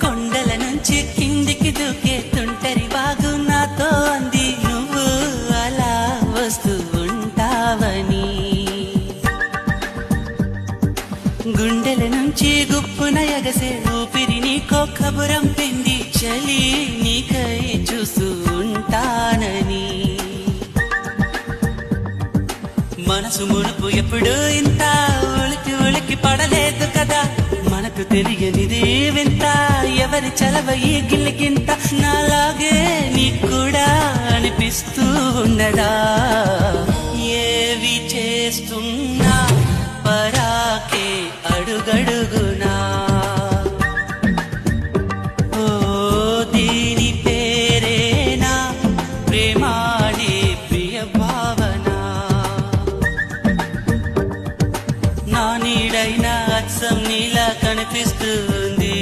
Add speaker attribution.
Speaker 1: కొండల నుంచి కిందికి దూకే తుంటరి బాగు నాతో అంది. నువ్వు అలా వస్తూ ఉంటావని. గుండెల నుంచి గుప్పున ఎగసే ఊపిరి నీకో కబురం పింది. చలి నీకై చూస్తూ ఉంటానని. మనసు మునుపు ఎప్పుడు ఇంత తెలియనిదే వింత. ఎవరి చలవ ఈ గిలిగింత నాలాగే నీకు కూడా అనిపిస్తూ ఉన్నదా ఏవి చేస్తున్నా? పరా మా నీడైన అచ్చం నీలా కనిపిస్తుంది.